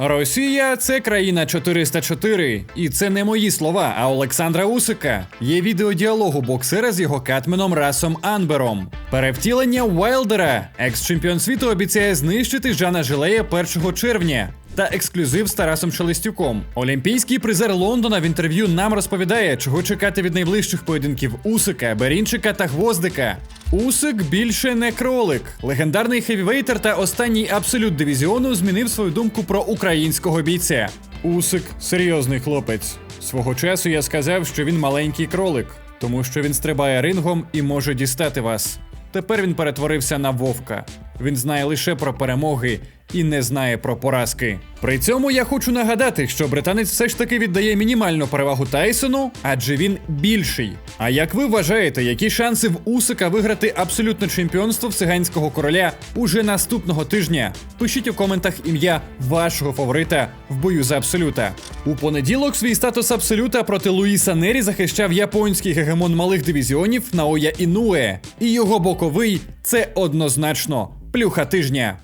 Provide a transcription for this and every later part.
Росія це країна 404. І це не мої слова, а Олександра Усика. Є відеодіалогу боксера з його катменом Расом Анбером. Перевтілення Уайлдера. Екс-чемпіон світу обіцяє знищити Жана Жилея 1 червня. Та ексклюзив з Тарасом Шелестюком. Олімпійський призер Лондона в інтерв'ю нам розповідає, чого чекати від найближчих поєдинків Усика, Берінчика та Гвоздика. Усик більше не кролик. Легендарний хевівейтер та останній абсолют дивізіону змінив свою думку про українського бійця. Усик серйозний хлопець. Свого часу я сказав, що він маленький кролик, тому що він стрибає рингом і може дістати вас. Тепер він перетворився на вовка. Він знає лише про перемоги і не знає про поразки. При цьому я хочу нагадати, що британець все ж таки віддає мінімальну перевагу Тайсону, адже він більший. А як ви вважаєте, які шанси в Усика виграти абсолютне чемпіонство циганського короля уже наступного тижня? Пишіть у коментах ім'я вашого фаворита в бою за абсолюта. У понеділок свій статус абсолюта проти Луїса Нері захищав японський гегемон малих дивізіонів Наоя Інуе. І його боковий це однозначно плюха тижня.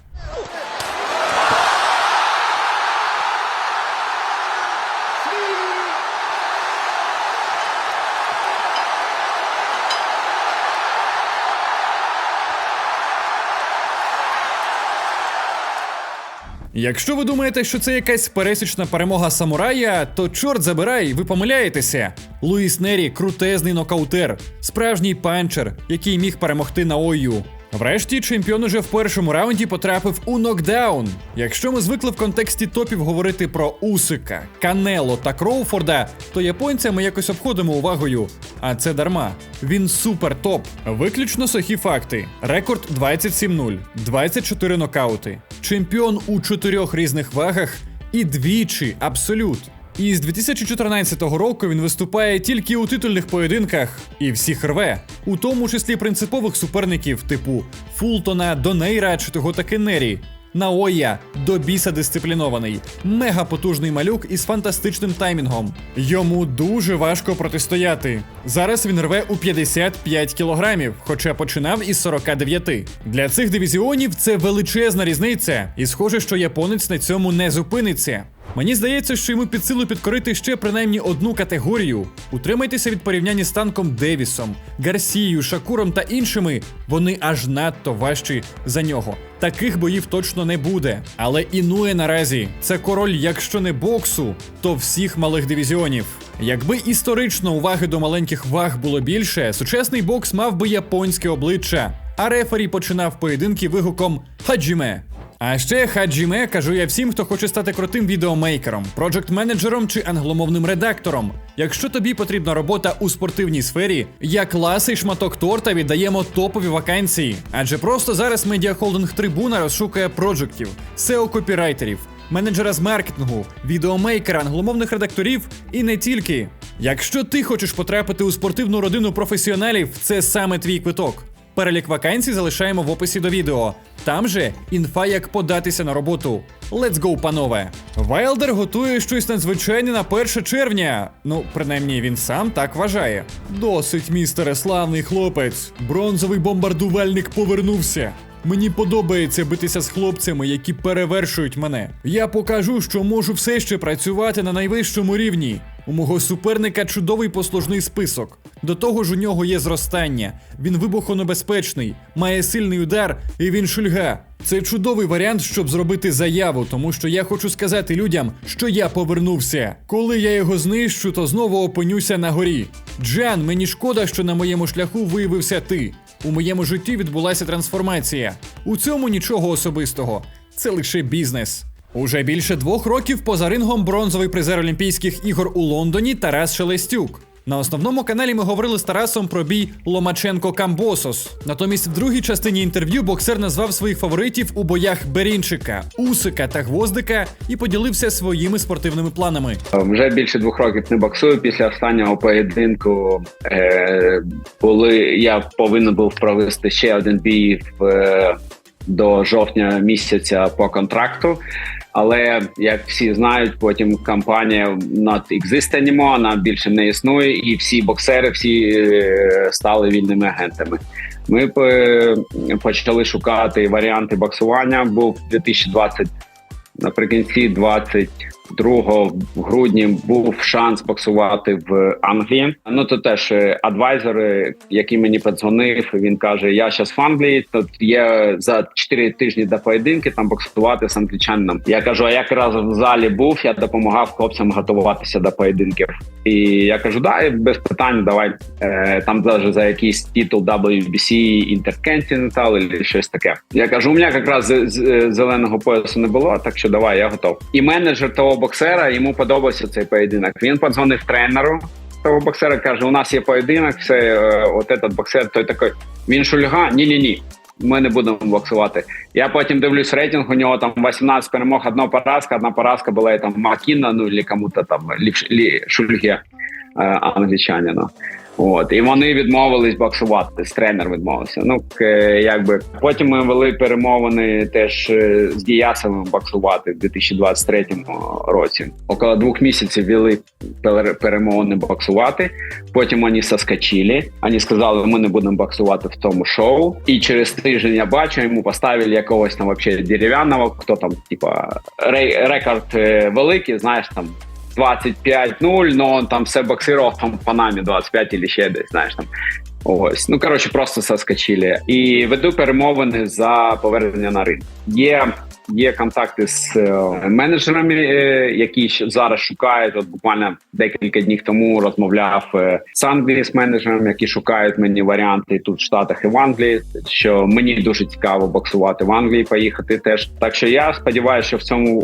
Якщо ви думаєте, що це якась пересічна перемога самурая, то чорт забирай, ви помиляєтеся. Луїс Нері крутезний нокаутер, справжній панчер, який міг перемогти на ою. Врешті чемпіон уже в першому раунді потрапив у нокдаун. Якщо ми звикли в контексті топів говорити про Усика, Канело та Кроуфорда, то японця ми якось обходимо увагою. А це дарма. Він супер топ. Виключно сухі факти: рекорд 27-0, 24 нокаути, чемпіон у чотирьох різних вагах і двічі абсолют. І з 2014 року він виступає тільки у титульних поєдинках і всіх рве, у тому числі принципових суперників типу Фултона, Донейра чи того таки Нері. Наоя до біса дисциплінований, мега потужний малюк із фантастичним таймінгом. Йому дуже важко протистояти. Зараз він рве у 55 кілограмів, хоча починав із 49. Для цих дивізіонів це величезна різниця, і схоже, що японець на цьому не зупиниться. Мені здається, що йому під силу підкорити ще принаймні одну категорію. Утримайтеся від порівняння з танком Девісом, Гарсією, Шакуром та іншими. Вони аж надто важчі за нього. Таких боїв точно не буде. Але Інує наразі це король, якщо не боксу, то всіх малих дивізіонів. Якби історично уваги до маленьких ваг було більше, сучасний бокс мав би японське обличчя, а рефері починав поєдинки вигуком Хаджіме. А ще хаджіме кажу я всім, хто хоче стати крутим відеомейкером, проджект менеджером чи англомовним редактором. Якщо тобі потрібна робота у спортивній сфері, як ласий шматок торта віддаємо топові вакансії. Адже просто зараз медіахолдинг трибуна розшукує проджектів, seo копірайтерів менеджера з маркетингу, відеомейкера, англомовних редакторів і не тільки. Якщо ти хочеш потрапити у спортивну родину професіоналів, це саме твій квиток. Перелік вакансій залишаємо в описі до відео. Там же інфа, як податися на роботу. Let's go, панове! Вайлдер готує щось надзвичайне на 1 червня. Ну, принаймні, він сам так вважає. Досить, містере, славний хлопець. Бронзовий бомбардувальник повернувся. Мені подобається битися з хлопцями, які перевершують мене. Я покажу, що можу все ще працювати на найвищому рівні. У мого суперника чудовий послужний список. До того ж, у нього є зростання. Він вибухонебезпечний, має сильний удар і він шульга. Це чудовий варіант, щоб зробити заяву, тому що я хочу сказати людям, що я повернувся. Коли я його знищу, то знову опинюся на горі. Джан, мені шкода, що на моєму шляху виявився ти. У моєму житті відбулася трансформація. У цьому нічого особистого. Це лише бізнес. Уже більше двох років поза рингом бронзовий призер Олімпійських ігор у Лондоні Тарас Шелестюк. На основному каналі ми говорили з Тарасом про бій Ломаченко Камбосос. Натомість, в другій частині інтерв'ю боксер назвав своїх фаворитів у боях Берінчика, Усика та Гвоздика і поділився своїми спортивними планами. Вже більше двох років не боксую після останнього поєдинку. Е, коли я повинен був провести ще один бій в, е, до жовтня місяця по контракту. Але як всі знають, потім not exist anymore, вона більше не існує, і всі боксери всі е, стали вільними агентами. Ми е, почали шукати варіанти боксування. Був 2020 Наприкінці 22 грудня був шанс боксувати в Англії. Ну то теж е, адвайзер, е, який мені подзвонив, він каже: Я зараз в Англії. Тут є за 4 тижні до поєдинки там боксувати з англічанином. Я кажу, а якраз в залі був. Я допомагав хлопцям готуватися до поєдинків. І я кажу, да, без питань, давай е, там даже за якийсь титул WBC Intercontinental чи щось таке. Я кажу, у мене якраз з- зеленого поясу не було, так що давай, я готов. І менеджер того боксера йому подобався цей поєдинок. Він подзвонив тренеру. Того боксера каже: у нас є поєдинок, це е, от этот боксер, той такий. Він шульга? Ні, ні, ні. Ми не будемо боксувати. Я потім дивлюсь рейтинг. У нього там 18 перемог, одна поразка. Одна поразка була і там Макіна, ну кому-то там шульге е, англічанину. От і вони відмовились боксувати. Тренер відмовився. Ну к- якби потім ми вели перемовини теж е, з Діясовим боксувати в 2023 році. Около двох місяців вели перемовини боксувати. Потім вони соскочили. Вони сказали, ми не будемо боксувати в тому шоу. І через тиждень я бачу, йому поставили якогось там вообще дерев'яного, хто там, типа рекорд е, великий, знаєш там. 25-0, но он там все боксировал там в Панамі 25 или ще десь, знаєш там. Ось, ну коротше, просто соскочили. І веду перемовини за повернення на ринок. Є, є контакти з е, менеджерами, е, які зараз шукають. От буквально декілька днів тому розмовляв е, з Англії з менеджерами, які шукають мені варіанти тут в Штатах і в Англії. Що мені дуже цікаво боксувати в Англії, поїхати теж. Так що я сподіваюся, що в цьому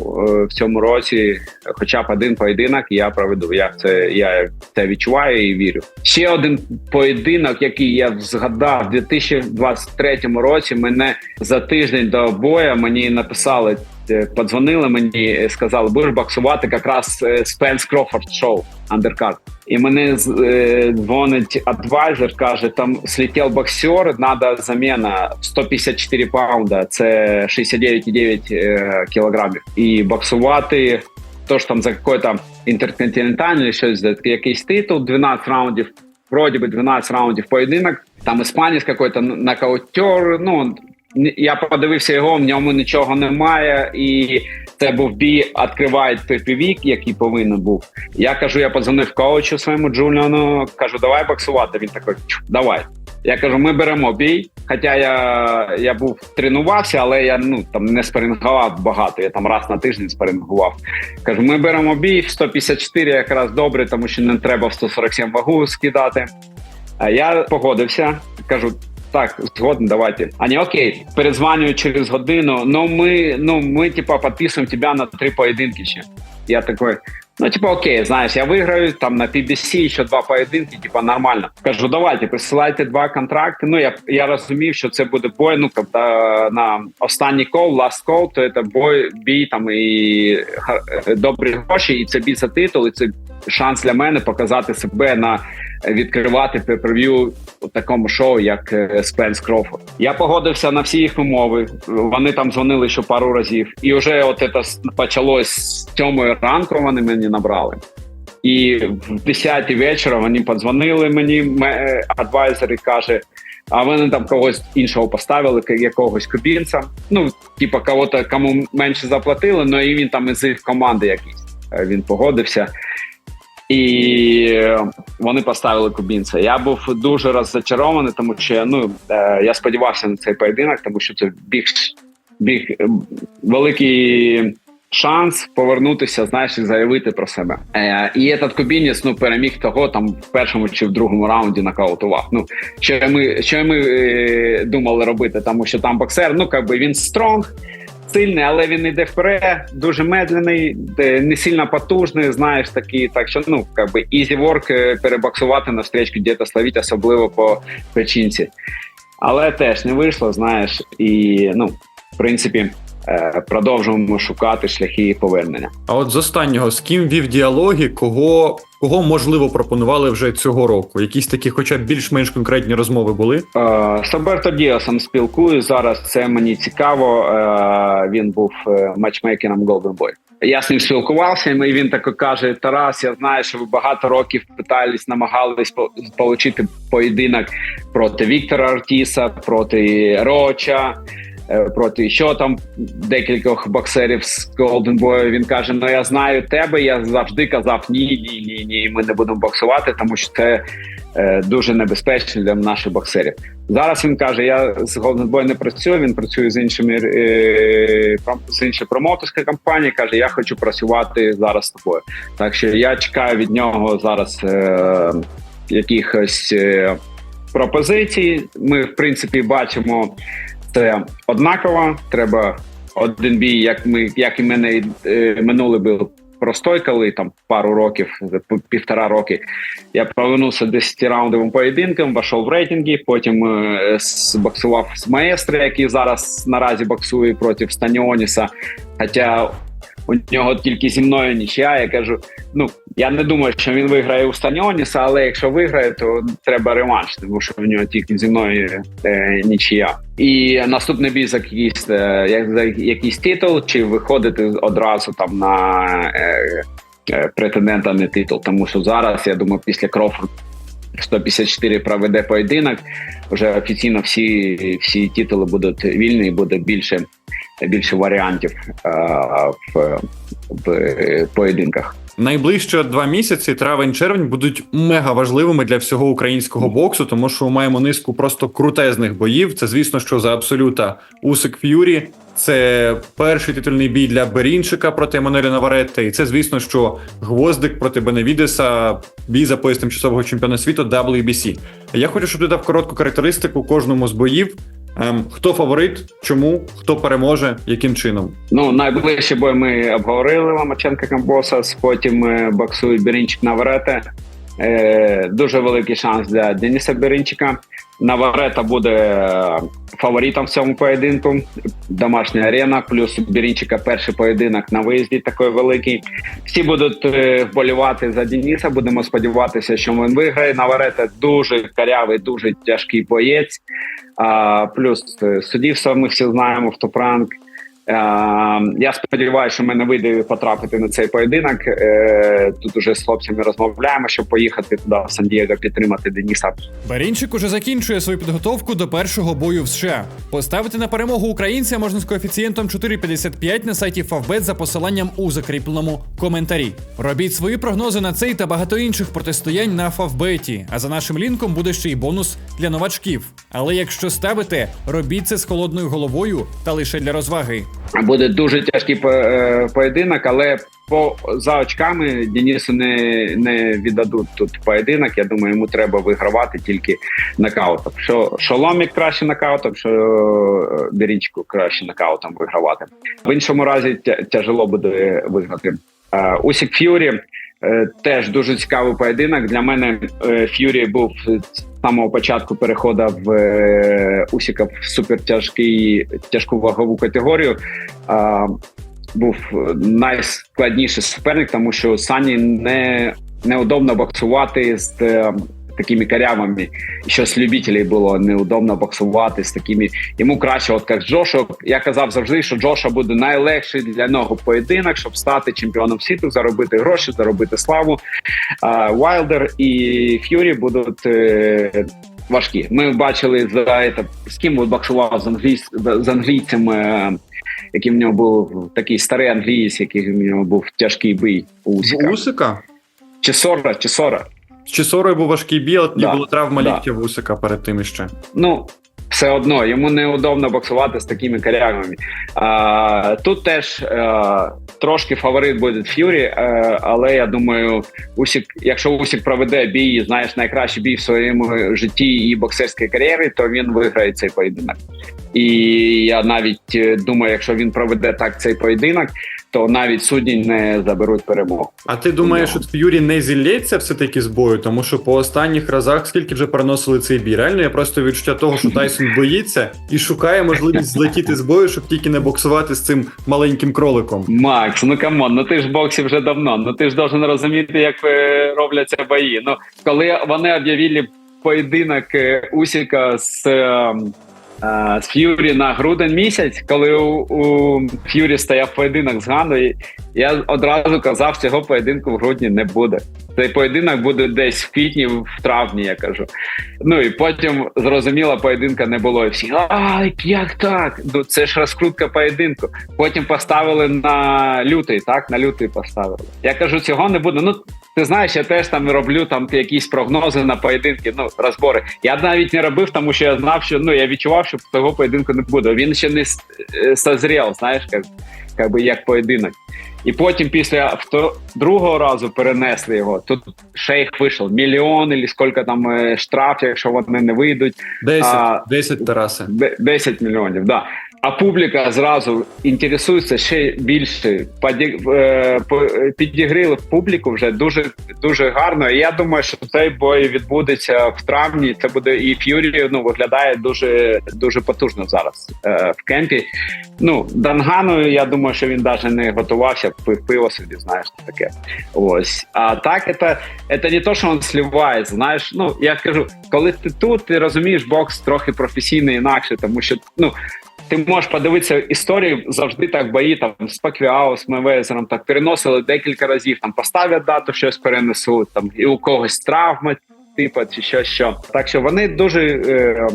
в цьому році, хоча б один поєдинок, я проведу. Я це я це відчуваю і вірю. Ще один поєдинок, який я згадав у 2023 році. Мене за тиждень до бою мені написали. е, Подзвонили мені, е, сказали, будеш боксувати якраз е, Спенс Крофорд шоу андеркарт. І мене з- е, дзвонить адвайзер, каже: там слетів боксер, треба заміна 154 паунда, це 69,9 е, кілограмів. І боксувати то ж там за какой-то інтерконтинентальний щось якийсь титул, 12 раундів. Вроді би 12 раундів поєдинок. Там іспанець какой-то нокаутер. Ну я подивився його, в ньому нічого немає, і це був бій, відкриває PPV, який повинен був. Я кажу, я подзвонив коучу своєму Джуліану, кажу, давай боксувати. Він такий, давай. Я кажу, ми беремо бій. Хоча я, я був тренувався, але я ну там не спарингував багато. Я там раз на тиждень спарингував. Кажу, ми беремо бій в 154 якраз добре, тому що не треба в 147 вагу скидати. А я погодився, кажу. Так, згоден, давайте. Ані окей, перезванюю через годину. Ну ми, ну ми, типа, підписуємо тебе на три поєдинки ще. Я такой, ну, типа, окей, знаєш, я виграю там на PBC ще два поєдинки, типа, нормально. Кажу, давайте, присилайте два контракти. Ну, я, я розумів, що це буде бой, ну, коли на останній кол, last call, то це бой, бій там і добрі гроші, і це бій за титул, і це шанс для мене показати себе на відкривати пе-прев'ю у такому шоу, як е, Спенс Крофорд. Я погодився на всі їх умови. Вони там дзвонили ще пару разів, і вже от це почалось з сьомої ранку. Вони мені набрали. І в 10 вечора вони подзвонили мені. е, Адвайзер і каже: а вони там когось іншого поставили, якогось кубінця. Ну, типа кого-то кому менше заплатили, але і він там із команди якийсь. Е, Він погодився. І вони поставили кубінця. Я був дуже розчарований, тому що ну е, я сподівався на цей поєдинок, тому що це біг, біг е, великий шанс повернутися, знаєш, і заявити про себе. Е, і этот кубінець ну переміг того там в першому чи в другому раунді нокаутував. Ну що ми що ми е, думали робити, тому що там боксер, ну якби він стронг. Сильний, але він іде вперед, дуже медленний, не сильно потужний, знаєш такий. Так що ну как би easy work е, перебоксувати на встречку, діта славіть, особливо по печінці. Але теж не вийшло, знаєш, і ну, в принципі, продовжуємо шукати шляхи повернення. А от з останнього з ким вів діалоги, кого, кого можливо пропонували вже цього року? Якісь такі, хоча б більш-менш конкретні розмови були? Е, З Роберто Діасом спілкуюсь зараз. Це мені цікаво. Е, Він був е, матчмейкером Golden Boy. Я з ним спілкувався, і він тако каже: Тарас, я знаю, що ви багато років питались, намагались по- отримати поєдинок проти Віктора Ортіса, проти Роча. Е, проти що там декількох боксерів з Golden Boy. Він каже: Ну я знаю тебе. Я завжди казав ні, ні, ні, ні. Ми не будемо боксувати, тому що це е, дуже небезпечно для наших боксерів. Зараз він каже: Я з Golden Boy не працюю. Він працює з іншими е, з іншою промоутерською компанією. Каже, я хочу працювати зараз з тобою. Так що я чекаю від нього зараз е, якихось пропозицій. Ми, в принципі, бачимо це однаково. Треба один бій, як ми, як і мене минули минулий був простой, коли там пару років, півтора роки. Я повернувся 10 раундовим поєдинком, вийшов в рейтинги, потім е, боксував з маестри, який зараз наразі боксує проти Станіоніса. Хоча у нього тільки зі мною нічия. Я кажу: ну я не думаю, що він виграє у Станіоніса, але якщо виграє, то треба реванш, тому що у нього тільки зі мною е, нічия. І наступний бій за якийсь, е, як- за якийсь титул, чи виходити одразу там на е, е, претендента на титул. Тому що зараз, я думаю, після Крофорд 154 проведе поєдинок. Вже офіційно всі, всі титули будуть вільні, і буде більше, більше варіантів е, в, в поєдинках. Найближчі два місяці, травень-червень, будуть мега важливими для всього українського боксу, тому що ми маємо низку просто крутезних боїв. Це, звісно, що за абсолюта Усик Ф'юрі. Це перший титульний бій для Берінчика проти Еммануеля Наваретти. І це, звісно, що Гвоздик проти Беневідеса, бій за пояс тимчасового чемпіона світу WBC. Я хочу, щоб ти дав коротку характеристику кожному з боїв. Ем, хто фаворит, чому, хто переможе, яким чином. Ну, найближчі бої ми обговорили Ломаченка Камбосас, потім боксує на Наварете. Е, дуже великий шанс для Дениса Берінчика. Наварета буде е, фаворитом в цьому поєдинку. Домашня арена, плюс Берінчика перший поєдинок на виїзді такий великий. Всі будуть е, вболівати за Дениса. Будемо сподіватися, що він виграє. Наварета дуже карявий, дуже тяжкий боєць. А, плюс е, суддівство ми всі знаємо в Топранк. Е, я сподіваюся, що мене вийде потрапити на цей поєдинок. Е, тут уже з хлопцями розмовляємо, щоб поїхати туди в Сан-Дієго підтримати Деніса. Барінчик уже закінчує свою підготовку до першого бою в США. Поставити на перемогу українця можна з коефіцієнтом 4,55 на сайті Favbet за посиланням у закріпленому коментарі. Робіть свої прогнози на цей та багато інших протистоянь на Favbet, а за нашим лінком буде ще й бонус для новачків. Але якщо ставите, робіть це з холодною головою та лише для розваги. Буде дуже тяжкий е, поєдинок, але по за очками Денісу не, не віддадуть тут поєдинок. Я думаю, йому треба вигравати тільки нокаутом. Що Шоломік краще нокаутом, що Бірічку краще нокаутом вигравати. В іншому разі тя- тяжело буде виграти. Е, Усік Ф'юрі е, теж дуже цікавий поєдинок. Для мене е, Ф'юрі був з самого початку переходу в е, Усіка в супертяжкий тяжку вагову категорію. Е, був найскладніший суперник, тому що Сані не неудобно боксувати з е, такими карявами. І що з любителів було неудобно боксувати з такими. Йому краще, от як Джошо. Я казав завжди, що Джоша буде найлегший для нього поєдинок, щоб стати чемпіоном світу, заробити гроші, заробити славу. А Вайлдер і Ф'юрі будуть. е, Важкі. Ми бачили за це, з ким боксував з, англійсь, з англійцем, е, який в нього був такий старий англієць, який в нього був тяжкий бій у Усіка. Усика? Чи Сора, чи Сора. З Чесорою був важкий бій, але тоді Да, була травма да. ліктя в Усика перед тим іще. Ну, все одно йому неудобно боксувати з такими корягами. А, тут теж а, трошки фаворит буде Ф'юрі, але я думаю, Усік, якщо Усік проведе бій, знаєш, найкращий бій в своєму житті і боксерській кар'єрі, то він виграє цей поєдинок. І я навіть е, думаю, якщо він проведе так цей поєдинок, то навіть судді не заберуть перемогу. А ти думаєш, Ну. що Ф'юрі не зілється все-таки з бою, тому що по останніх разах скільки вже переносили цей бій? Реально, я просто відчуття того, що Тайсон боїться і шукає можливість злетіти з бою, щоб тільки не боксувати з цим маленьким кроликом. Макс, ну камон, ну ти ж в боксі вже давно. Ну ти ж должен розуміти, як е, робляться бої. Ну коли вони об'явили поєдинок е, Усіка з. З Ф'юрі на грудень місяць, коли у, у Ф'юрі стояв поєдинок з Ганою, я одразу казав, цього поєдинку в грудні не буде. Цей поєдинок буде десь в квітні, в травні, я кажу. Ну і потім зрозуміло, поєдинка не було. І всі ай, як так? Ну це ж розкрутка поєдинку. Потім поставили на лютий, так? На лютий поставили. Я кажу, цього не буде. Ну ти знаєш, я теж там роблю там якісь прогнози на поєдинки, ну розбори. Я навіть не робив, тому що я знав, що ну я відчував, що того поєдинку не буде. Він ще не е, созрів, знаєш, як, як як поєдинок. І потім після другого разу перенесли його. Тут шейх вийшов мільйон, і скільки там штрафів, штраф, якщо вони не вийдуть. 10, А, 10 Тараси. 10 мільйонів, да. А публіка зразу інтересується ще більше. Е, підігріли публіку вже дуже дуже гарно. І я думаю, що цей бой відбудеться в травні. Це буде і Ф'юрі ну виглядає дуже дуже потужно зараз е, в кемпі. Ну Дангану, я думаю, що він навіть не готувався, пив пиво собі, знаєш, таке. Ось. А так, це, це не то, що він сливає. Знаєш, ну я кажу, коли ти тут, ти розумієш, бокс трохи професійний інакше, тому що ну. Ти можеш подивитися історії завжди так бої там з Паквіао, з Мевезером, так переносили декілька разів. Там поставлять дату, щось перенесуть, там і у когось травма, типу, чи що що. Так що вони дуже е,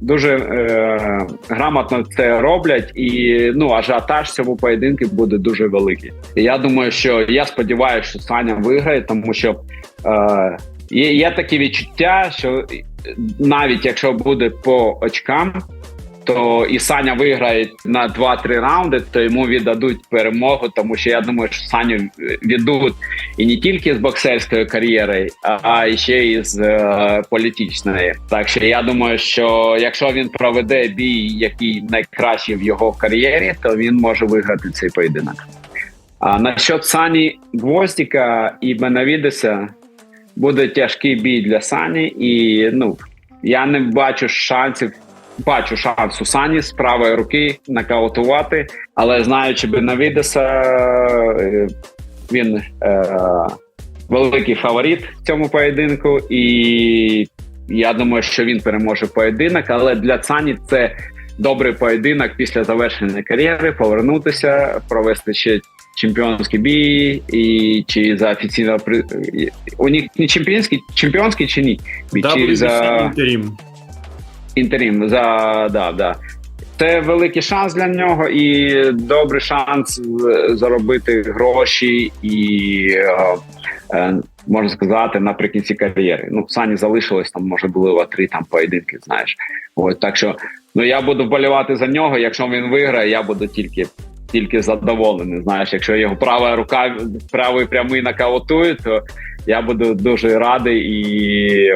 дуже е, грамотно це роблять, і ну ажіотаж цьому поєдинку буде дуже великий. Я думаю, що я сподіваюся, що Саня виграє, тому що е, є, є такі відчуття, що навіть якщо буде по очкам то і Саня виграє на 2-3 раунди, то йому віддадуть перемогу, тому що я думаю, що Саню віддадуть і не тільки з боксерської кар'єри, а, ще і з е, політичної. Так що я думаю, що якщо він проведе бій, який найкращий в його кар'єрі, то він може виграти цей поєдинок. А насчет Сані Гвоздіка і Бенавідеса буде тяжкий бій для Сані, і ну я не бачу шансів. Бачу шанс у Сані з правої руки нокаутувати, але знаючи Бенавідеса, він е, великий фаворит в цьому поєдинку, і я думаю, що він переможе поєдинок. Але для Сані це добрий поєдинок після завершення кар'єри, повернутися, провести ще чемпіонський бій, і чи за офіційно при у них не чемпіонський, чемпіонський чи ні? Бій, чи за інтерім. Інтерім за да, да. Це великий шанс для нього і добрий шанс заробити гроші і е, е, можна сказати наприкінці кар'єри. Ну, Сані залишилось там, може, було три там поєдинки. Знаєш, от так що ну я буду вболівати за нього. Якщо він виграє, я буду тільки. Тільки задоволений. Знаєш, якщо його права рука правий прямий нокаутує, то я буду дуже радий і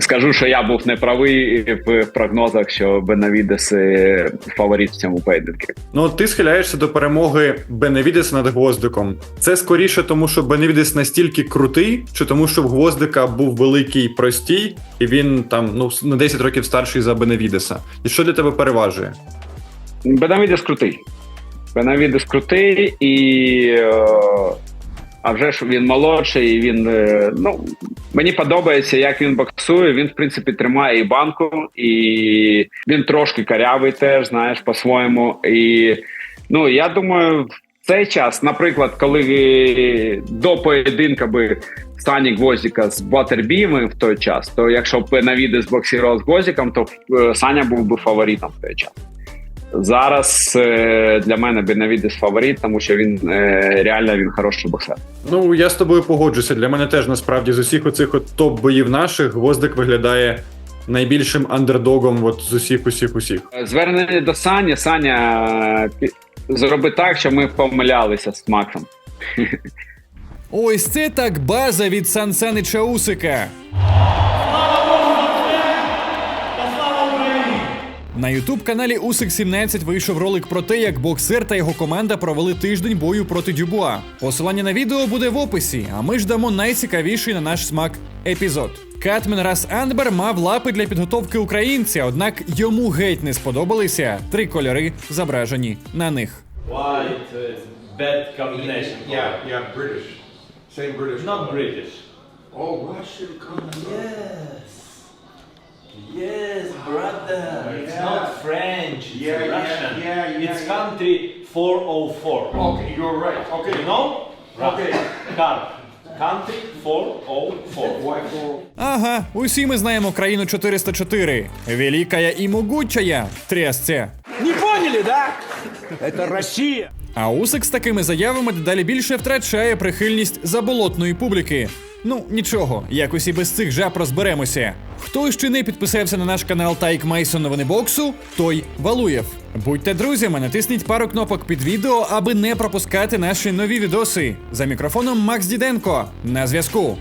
Скажу, що я був неправий в прогнозах, що Бенавідес е, фаворит в цьому поєдинку. Ну, ти схиляєшся до перемоги Беневідеса над Гвоздиком. Це скоріше тому, що Беневідес настільки крутий, чи тому, що в Гвоздика був великий простій, і він там ну на 10 років старший за Беневідеса. І що для тебе переважує? Бенавідес крутий. Бенавідес крутий і. Е, а вже ж він молодший, він е, ну мені подобається, як він боксує. Він, в принципі, тримає і банку, і він трошки карявий теж, знаєш, по-своєму. І ну я думаю, в цей час, наприклад, коли до поєдинка би Сані Гвоздіка з Батербієм в той час, то якщо б Бенавідес боксував з Гвоздіком, то е, Саня був би фаворитом в той час. Зараз е, для мене Бенавідес фаворит, тому що він е, реально він хороший боксер. Ну я з тобою погоджуся. Для мене теж насправді з усіх оцих от топ боїв наших Гвоздик виглядає найбільшим андердогом. От з усіх, усіх, усіх. Е, Звернення до Сані. Саня е, зроби так, що ми помилялися з Максом. Ось це так база від Сан Санича Усика. На ютуб каналі Усик 17 вийшов ролик про те, як боксер та його команда провели тиждень бою проти Дюбуа. Посилання на відео буде в описі, а ми ж дамо найцікавіший на наш смак епізод. Катмен Рас Андбер мав лапи для підготовки українця, однак йому геть не сподобалися три кольори, зображені на них. White, uh, bad combination. Yeah, yeah, British. Same British. Not British. Oh, Russian color. Yes. Yes, brother. It's Yeah. not French. It's Yeah, yeah, Russian. yeah, yeah, it's yeah. country 404. Okay, you're right. Okay. You know? Okay. Card Country 404. Ага, усі ми знаємо країну 404. Великая і могучая. Трясця. Не поняли, да? Это Россия. А Усик з такими заявами дедалі більше втрачає прихильність заболотної публіки. Ну, нічого, якось і без цих жаб розберемося. Хто ще не підписався на наш канал Тайк Мейсон новини боксу, той Валуєв. Будьте друзями, натисніть пару кнопок під відео, аби не пропускати наші нові відоси. За мікрофоном Макс Діденко. На зв'язку.